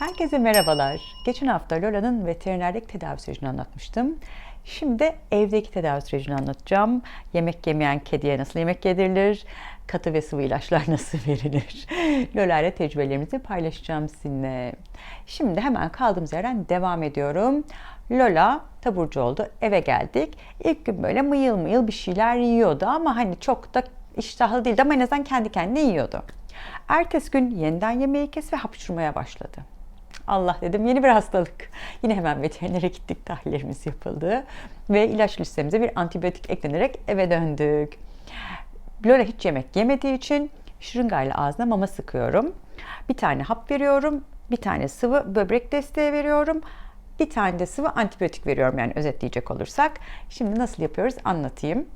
Herkese merhabalar. Geçen hafta Lola'nın veterinerlik tedavi sürecini anlatmıştım. Şimdi evdeki tedavi sürecini anlatacağım. Yemek yemeyen kediye nasıl yemek yedirilir? Katı ve sıvı ilaçlar nasıl verilir? Lola ile tecrübelerimizi paylaşacağım sizinle. Şimdi hemen kaldığımız yerden devam ediyorum. Lola taburcu oldu. Eve geldik. İlk gün böyle mıyıl mıyıl bir şeyler yiyordu ama hani çok da iştahlı değildi ama en azından kendi kendine yiyordu. Ertesi gün yeniden yemeği kes ve hapşurmaya başladı. Allah dedim yeni bir hastalık. Yine hemen veterinere gittik tahlillerimiz yapıldı. Ve ilaç listemize bir antibiyotik eklenerek eve döndük. Lola hiç yemek yemediği için şırıngayla ağzına mama sıkıyorum. Bir tane hap veriyorum. Bir tane sıvı böbrek desteği veriyorum. Bir tane de sıvı antibiyotik veriyorum yani özetleyecek olursak. Şimdi nasıl yapıyoruz anlatayım.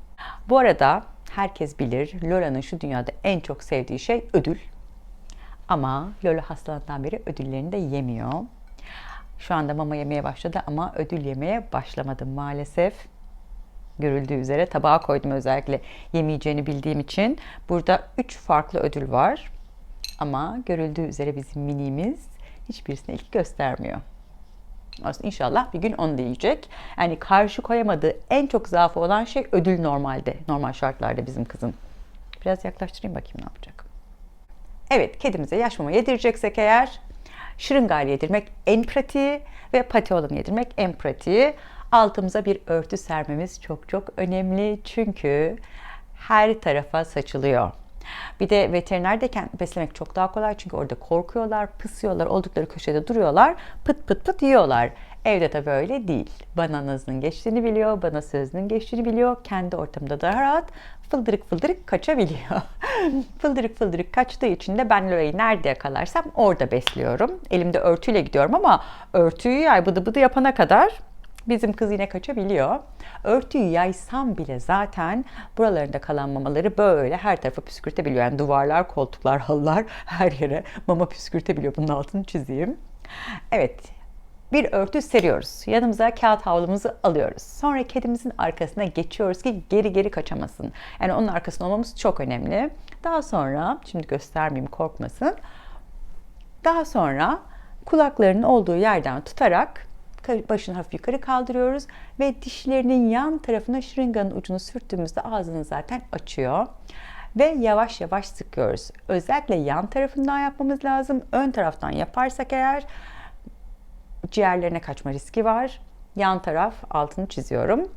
Bu arada herkes bilir Lola'nın şu dünyada en çok sevdiği şey ödül. Ama Lola hastalığından beri ödüllerini de yemiyor. Şu anda mama yemeye başladı ama ödül yemeye başlamadı maalesef. Görüldüğü üzere tabağa koydum özellikle yemeyeceğini bildiğim için. Burada 3 farklı ödül var. Ama görüldüğü üzere bizim minimiz hiçbirisine ilk göstermiyor. Aslında inşallah bir gün onu da yiyecek. Yani karşı koyamadığı en çok zaafı olan şey ödül normalde. Normal şartlarda bizim kızın. Biraz yaklaştırayım bakayım ne yapacak. Evet, kedimize yaş mama yedireceksek eğer şırıngayla yedirmek en pratiği ve pati olanı yedirmek en pratiği. Altımıza bir örtü sermemiz çok çok önemli çünkü her tarafa saçılıyor. Bir de veterinerdeyken beslemek çok daha kolay çünkü orada korkuyorlar, pısıyorlar, oldukları köşede duruyorlar, pıt pıt pıt yiyorlar. Evde de böyle değil. Bana nazının geçtiğini biliyor, bana sözünün geçtiğini biliyor. Kendi ortamında daha rahat fıldırık fıldırık kaçabiliyor. fıldırık fıldırık kaçtığı için de ben Lora'yı nerede yakalarsam orada besliyorum. Elimde örtüyle gidiyorum ama örtüyü yay bıdı bıdı yapana kadar bizim kız yine kaçabiliyor. Örtüyü yaysam bile zaten buralarında kalan mamaları böyle her tarafa püskürtebiliyor. Yani duvarlar, koltuklar, halılar her yere mama püskürtebiliyor. Bunun altını çizeyim. Evet, bir örtü seriyoruz. Yanımıza kağıt havlumuzu alıyoruz. Sonra kedimizin arkasına geçiyoruz ki geri geri kaçamasın. Yani onun arkasında olmamız çok önemli. Daha sonra, şimdi göstermeyeyim korkmasın. Daha sonra kulaklarının olduğu yerden tutarak başını hafif yukarı kaldırıyoruz ve dişlerinin yan tarafına şırınganın ucunu sürttüğümüzde ağzını zaten açıyor. Ve yavaş yavaş sıkıyoruz. Özellikle yan tarafından yapmamız lazım. Ön taraftan yaparsak eğer ciğerlerine kaçma riski var. Yan taraf altını çiziyorum.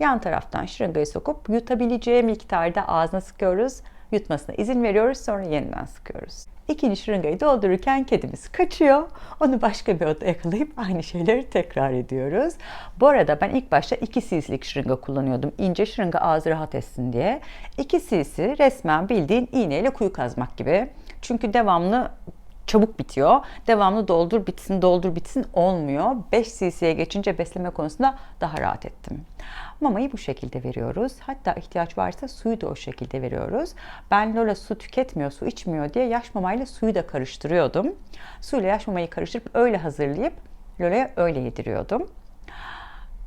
Yan taraftan şırıngayı sokup yutabileceği miktarda ağzına sıkıyoruz. Yutmasına izin veriyoruz sonra yeniden sıkıyoruz. İkinci şırıngayı doldururken kedimiz kaçıyor. Onu başka bir oda yakalayıp aynı şeyleri tekrar ediyoruz. Bu arada ben ilk başta 2 cc'lik şırınga kullanıyordum. İnce şırınga ağzı rahat etsin diye. 2 cc resmen bildiğin iğneyle kuyu kazmak gibi. Çünkü devamlı çabuk bitiyor. Devamlı doldur bitsin doldur bitsin olmuyor. 5 cc'ye geçince besleme konusunda daha rahat ettim. Mamayı bu şekilde veriyoruz. Hatta ihtiyaç varsa suyu da o şekilde veriyoruz. Ben Lola su tüketmiyor, su içmiyor diye yaş mamayla suyu da karıştırıyordum. Suyla yaş mamayı karıştırıp öyle hazırlayıp Lola'ya öyle yediriyordum.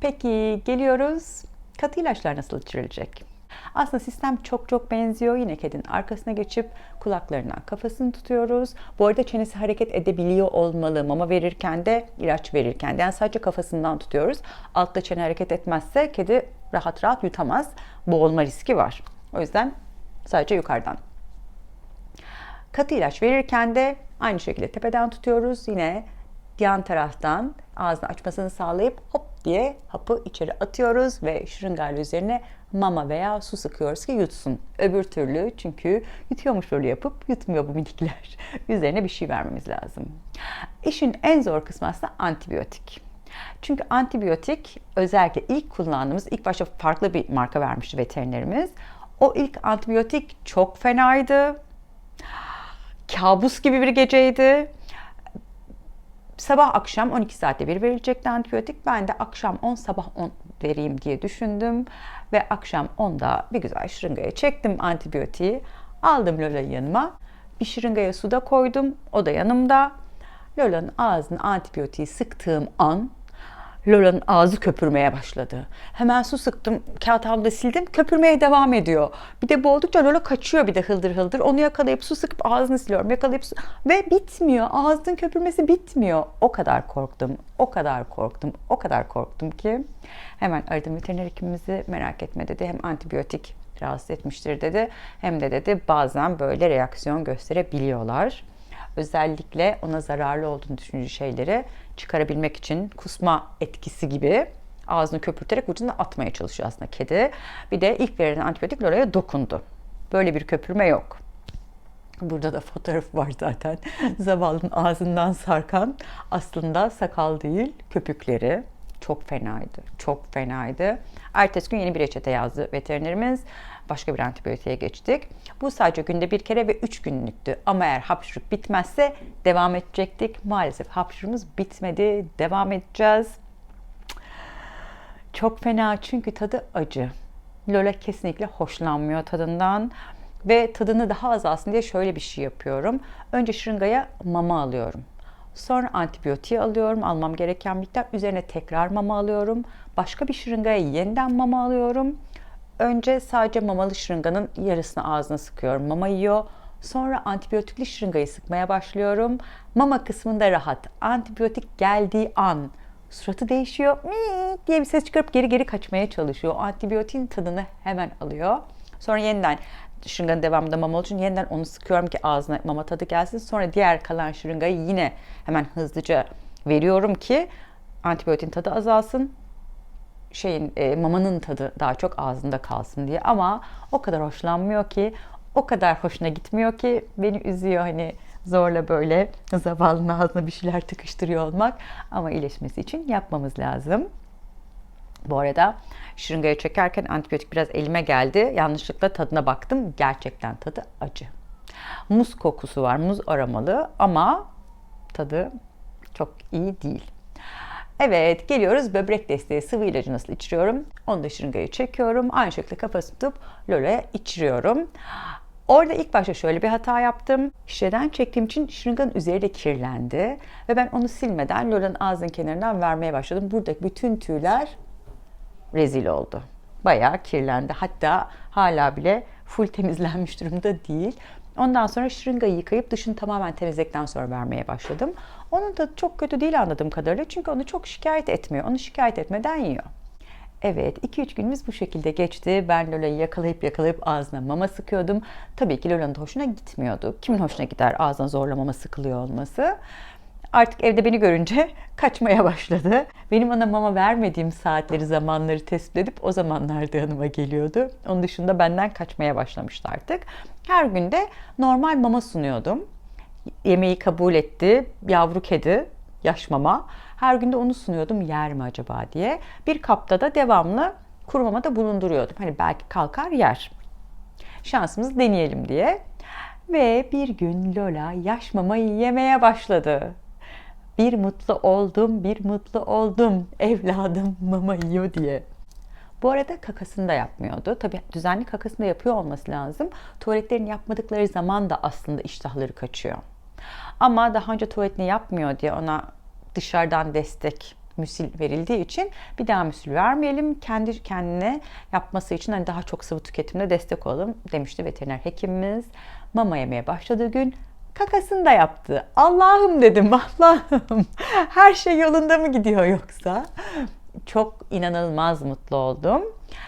Peki geliyoruz. Katı ilaçlar nasıl içirilecek? Aslında sistem çok çok benziyor. Yine kedinin arkasına geçip kulaklarından kafasını tutuyoruz. Bu arada çenesi hareket edebiliyor olmalı. Mama verirken de ilaç verirken de. Yani sadece kafasından tutuyoruz. Altta çene hareket etmezse kedi rahat rahat yutamaz. Boğulma riski var. O yüzden sadece yukarıdan. Katı ilaç verirken de aynı şekilde tepeden tutuyoruz. Yine yan taraftan ağzını açmasını sağlayıp hop diye hapı içeri atıyoruz ve şırıngayla üzerine mama veya su sıkıyoruz ki yutsun. Öbür türlü çünkü yutuyormuş rolü yapıp yutmuyor bu minikler. Üzerine bir şey vermemiz lazım. İşin en zor kısmı aslında antibiyotik. Çünkü antibiyotik özellikle ilk kullandığımız, ilk başta farklı bir marka vermişti veterinerimiz. O ilk antibiyotik çok fenaydı. Kabus gibi bir geceydi sabah akşam 12 saatte bir verilecekti antibiyotik. Ben de akşam 10 sabah 10 vereyim diye düşündüm. Ve akşam 10'da bir güzel şırıngaya çektim antibiyotiği. Aldım Lola'yı yanıma. Bir şırıngaya su da koydum. O da yanımda. Lola'nın ağzına antibiyotiği sıktığım an Lola'nın ağzı köpürmeye başladı. Hemen su sıktım, kağıt havluda sildim, köpürmeye devam ediyor. Bir de bu Lola kaçıyor bir de hıldır hıldır. Onu yakalayıp su sıkıp ağzını siliyorum, yakalayıp su... Ve bitmiyor, ağzının köpürmesi bitmiyor. O kadar korktum, o kadar korktum, o kadar korktum ki hemen aradım veteriner hekimimizi merak etme dedi. Hem antibiyotik rahatsız etmiştir dedi. Hem de dedi bazen böyle reaksiyon gösterebiliyorlar. Özellikle ona zararlı olduğunu düşündüğü şeyleri çıkarabilmek için kusma etkisi gibi ağzını köpürterek vücuduna atmaya çalışıyor aslında kedi. Bir de ilk verilen antibiyotik Lola'ya dokundu. Böyle bir köpürme yok. Burada da fotoğraf var zaten. Zavallının ağzından sarkan aslında sakal değil köpükleri. Çok fenaydı. Çok fenaydı. Ertesi gün yeni bir reçete yazdı veterinerimiz. Başka bir antibiyotiğe geçtik. Bu sadece günde bir kere ve üç günlüktü. Ama eğer hapşırık bitmezse devam edecektik. Maalesef hapşırığımız bitmedi. Devam edeceğiz. Çok fena çünkü tadı acı. Lola kesinlikle hoşlanmıyor tadından. Ve tadını daha az alsın diye şöyle bir şey yapıyorum. Önce şırıngaya mama alıyorum. Sonra antibiyotiği alıyorum. Almam gereken miktar. Üzerine tekrar mama alıyorum. Başka bir şırıngaya yeniden mama alıyorum. Önce sadece mamalı şırınganın yarısını ağzına sıkıyorum. Mama yiyor. Sonra antibiyotikli şırıngayı sıkmaya başlıyorum. Mama kısmında rahat. Antibiyotik geldiği an suratı değişiyor. Mii diye bir ses çıkarıp geri geri kaçmaya çalışıyor. O antibiyotin tadını hemen alıyor. Sonra yeniden şırınganın devamında mama için yeniden onu sıkıyorum ki ağzına mama tadı gelsin. Sonra diğer kalan şırıngayı yine hemen hızlıca veriyorum ki antibiyotin tadı azalsın. Şeyin e, mamanın tadı daha çok ağzında kalsın diye ama o kadar hoşlanmıyor ki o kadar hoşuna gitmiyor ki beni üzüyor hani zorla böyle zavallının ağzına bir şeyler tıkıştırıyor olmak ama iyileşmesi için yapmamız lazım. Bu arada şırıngaya çekerken antibiyotik biraz elime geldi. Yanlışlıkla tadına baktım. Gerçekten tadı acı. Muz kokusu var, muz aromalı ama tadı çok iyi değil. Evet, geliyoruz böbrek desteği sıvı ilacı nasıl içiriyorum? Onu da şırıngaya çekiyorum. Aynı şekilde kafasını tutup Lola'ya içiriyorum. Orada ilk başta şöyle bir hata yaptım. Şişeden çektiğim için şırınganın üzeri de kirlendi. Ve ben onu silmeden Lola'nın ağzının kenarından vermeye başladım. Buradaki bütün tüyler rezil oldu. Bayağı kirlendi. Hatta hala bile full temizlenmiş durumda değil. Ondan sonra şırıngayı yıkayıp dışını tamamen temizledikten sonra vermeye başladım. Onun da çok kötü değil anladığım kadarıyla. Çünkü onu çok şikayet etmiyor. Onu şikayet etmeden yiyor. Evet 2-3 günümüz bu şekilde geçti. Ben Lola'yı yakalayıp yakalayıp ağzına mama sıkıyordum. Tabii ki Lola'nın hoşuna gitmiyordu. Kimin hoşuna gider ağzına zorla mama sıkılıyor olması. Artık evde beni görünce kaçmaya başladı. Benim ona mama vermediğim saatleri, zamanları tespit edip o zamanlarda yanıma geliyordu. Onun dışında benden kaçmaya başlamıştı artık. Her günde normal mama sunuyordum. Yemeği kabul etti. Yavru kedi, yaş mama. Her günde onu sunuyordum yer mi acaba diye. Bir kapta da devamlı kuru mama da bulunduruyordum. Hani belki kalkar yer. Şansımızı deneyelim diye. Ve bir gün Lola yaş mamayı yemeye başladı. Bir mutlu oldum, bir mutlu oldum. Evladım mama yiyor diye. Bu arada kakasını da yapmıyordu. Tabii düzenli kakasını da yapıyor olması lazım. Tuvaletlerini yapmadıkları zaman da aslında iştahları kaçıyor. Ama daha önce tuvaletini yapmıyor diye ona dışarıdan destek müsil verildiği için bir daha müsil vermeyelim. Kendi kendine yapması için hani daha çok sıvı tüketimde destek olalım demişti veteriner hekimimiz. Mama yemeye başladığı gün kakasını da yaptı. Allah'ım dedim Allah'ım her şey yolunda mı gidiyor yoksa? Çok inanılmaz mutlu oldum.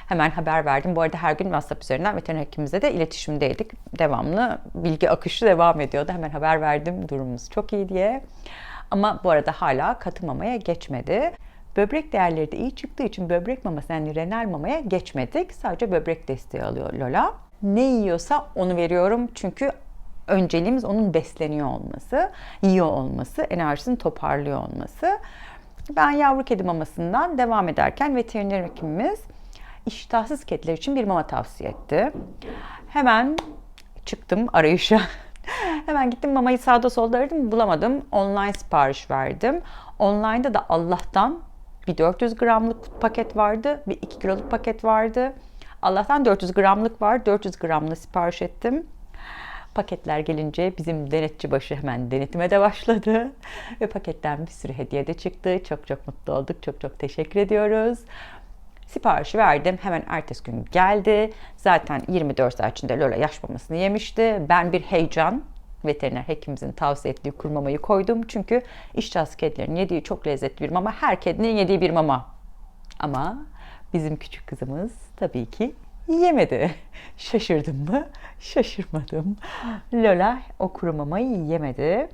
Hemen haber verdim. Bu arada her gün WhatsApp üzerinden veteriner hekimimize de iletişimdeydik. Devamlı bilgi akışı devam ediyordu. Hemen haber verdim durumumuz çok iyi diye. Ama bu arada hala katı mamaya geçmedi. Böbrek değerleri de iyi çıktığı için böbrek maması yani renal mamaya geçmedik. Sadece böbrek desteği alıyor Lola. Ne yiyorsa onu veriyorum çünkü önceliğimiz onun besleniyor olması, yiyor olması, enerjisini toparlıyor olması. Ben yavru kedi mamasından devam ederken veteriner hekimimiz iştahsız kediler için bir mama tavsiye etti. Hemen çıktım arayışa. Hemen gittim mamayı sağda solda aradım bulamadım. Online sipariş verdim. Online'da da Allah'tan bir 400 gramlık paket vardı. Bir 2 kiloluk paket vardı. Allah'tan 400 gramlık var. 400 gramlı sipariş ettim. Paketler gelince bizim denetçi başı hemen denetime de başladı. Ve paketten bir sürü hediye de çıktı. Çok çok mutlu olduk. Çok çok teşekkür ediyoruz. Siparişi verdim. Hemen ertesi gün geldi. Zaten 24 saat içinde Lola yaş mamasını yemişti. Ben bir heyecan veteriner hekimimizin tavsiye ettiği kuru mamayı koydum. Çünkü iştahsız kedilerin yediği çok lezzetli bir mama. Her kedinin yediği bir mama. Ama bizim küçük kızımız tabii ki yemedi. Şaşırdım mı? Şaşırmadım. Lola o kuru mamayı yemedi.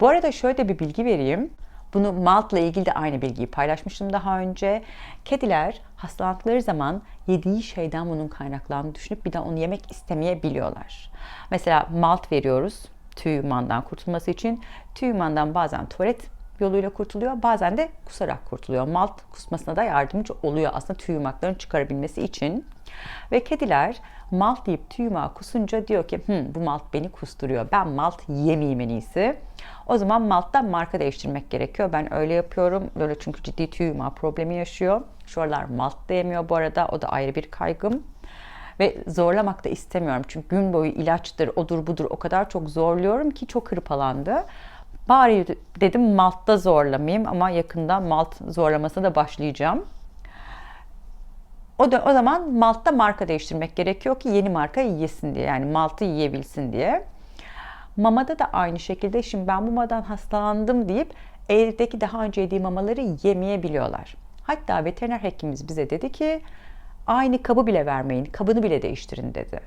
Bu arada şöyle bir bilgi vereyim. Bunu maltla ilgili de aynı bilgiyi paylaşmıştım daha önce. Kediler hastalandıkları zaman yediği şeyden bunun kaynaklandığını düşünüp bir daha onu yemek istemeyebiliyorlar. Mesela malt veriyoruz tüy yumağından kurtulması için. Tüy yumağından bazen tuvalet yoluyla kurtuluyor. Bazen de kusarak kurtuluyor. Malt kusmasına da yardımcı oluyor aslında tüy yumaklarını çıkarabilmesi için. Ve kediler malt yiyip tüy yumağı kusunca diyor ki Hı, bu malt beni kusturuyor. Ben malt yemeyeyim en iyisi. O zaman malttan marka değiştirmek gerekiyor. Ben öyle yapıyorum. Böyle çünkü ciddi tüy yumağı problemi yaşıyor. Şu aralar malt da yemiyor bu arada. O da ayrı bir kaygım. Ve zorlamak da istemiyorum. Çünkü gün boyu ilaçtır, odur budur o kadar çok zorluyorum ki çok hırpalandı. Bari dedim maltta zorlamayayım ama yakında malt zorlamasına da başlayacağım. O da o zaman maltta marka değiştirmek gerekiyor ki yeni marka yiyesin diye. Yani maltı yiyebilsin diye. Mamada da aynı şekilde şimdi ben bu mamadan hastalandım deyip evdeki daha önce yediği mamaları yemeyebiliyorlar. Hatta veteriner hekimimiz bize dedi ki aynı kabı bile vermeyin, kabını bile değiştirin dedi.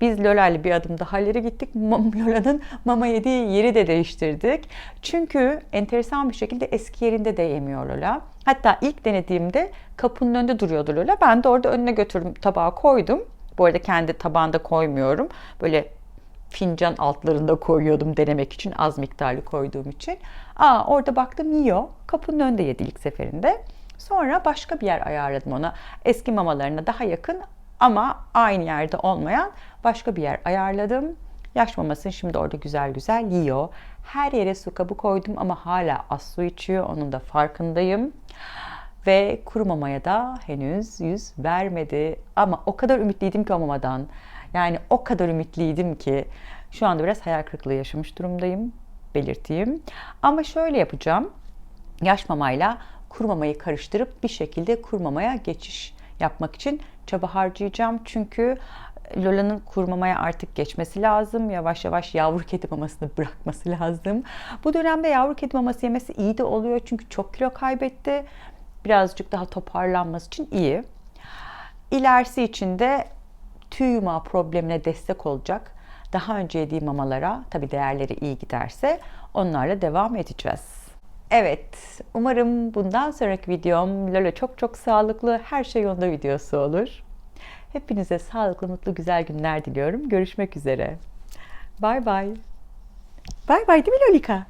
Biz Lola ile bir adım daha ileri gittik. Lola'nın mama yediği yeri de değiştirdik. Çünkü enteresan bir şekilde eski yerinde de yemiyor Lola. Hatta ilk denediğimde kapının önünde duruyordu Lola. Ben de orada önüne götürdüm, tabağa koydum. Bu arada kendi tabağında koymuyorum. Böyle fincan altlarında koyuyordum denemek için az miktarlı koyduğum için. Aa orada baktım yiyor. Kapının önünde yedi ilk seferinde. Sonra başka bir yer ayarladım ona. Eski mamalarına daha yakın ama aynı yerde olmayan başka bir yer ayarladım. Yaş mamasını şimdi orada güzel güzel yiyor. Her yere su kabı koydum ama hala az su içiyor. Onun da farkındayım. Ve kuru mamaya da henüz yüz vermedi. Ama o kadar ümitliydim ki o mamadan. Yani o kadar ümitliydim ki şu anda biraz hayal kırıklığı yaşamış durumdayım. Belirteyim. Ama şöyle yapacağım. Yaş mamayla kuru mamayı karıştırıp bir şekilde kuru mamaya geçiş yapmak için çaba harcayacağım. Çünkü Lola'nın kurmamaya artık geçmesi lazım. Yavaş yavaş yavru kedi mamasını bırakması lazım. Bu dönemde yavru kedi maması yemesi iyi de oluyor. Çünkü çok kilo kaybetti. Birazcık daha toparlanması için iyi. İlerisi için de tüy yumağı problemine destek olacak. Daha önce yediği mamalara tabi değerleri iyi giderse onlarla devam edeceğiz. Evet, umarım bundan sonraki videom Lola çok çok sağlıklı, her şey yolunda videosu olur. Hepinize sağlıklı, mutlu, güzel günler diliyorum. Görüşmek üzere. Bay bay. Bay bay değil mi Lolika?